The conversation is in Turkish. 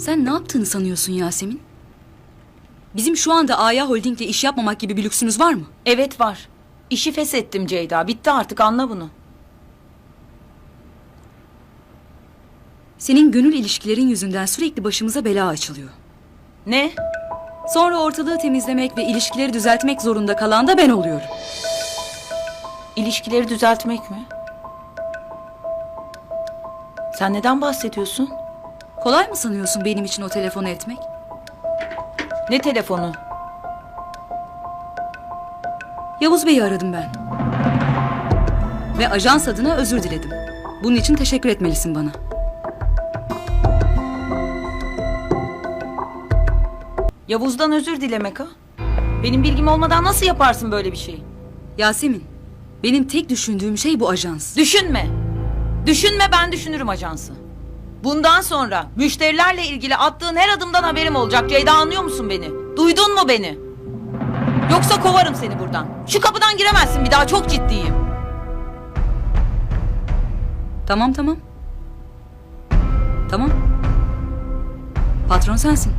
Sen ne yaptığını sanıyorsun Yasemin? Bizim şu anda Aya Holding'le iş yapmamak gibi bir lüksümüz var mı? Evet var. İşi feshettim Ceyda. Bitti artık anla bunu. Senin gönül ilişkilerin yüzünden sürekli başımıza bela açılıyor. Ne? Sonra ortalığı temizlemek ve ilişkileri düzeltmek zorunda kalan da ben oluyorum. İlişkileri düzeltmek mi? Sen neden bahsediyorsun? Kolay mı sanıyorsun benim için o telefonu etmek? Ne telefonu? Yavuz Bey'i aradım ben. Ve ajans adına özür diledim. Bunun için teşekkür etmelisin bana. Yavuz'dan özür dilemek ha? Benim bilgim olmadan nasıl yaparsın böyle bir şey? Yasemin, benim tek düşündüğüm şey bu ajans. Düşünme. Düşünme ben düşünürüm ajansı. Bundan sonra müşterilerle ilgili attığın her adımdan haberim olacak. Ceyda anlıyor musun beni? Duydun mu beni? Yoksa kovarım seni buradan. Şu kapıdan giremezsin bir daha çok ciddiyim. Tamam tamam. Tamam. Patron sensin.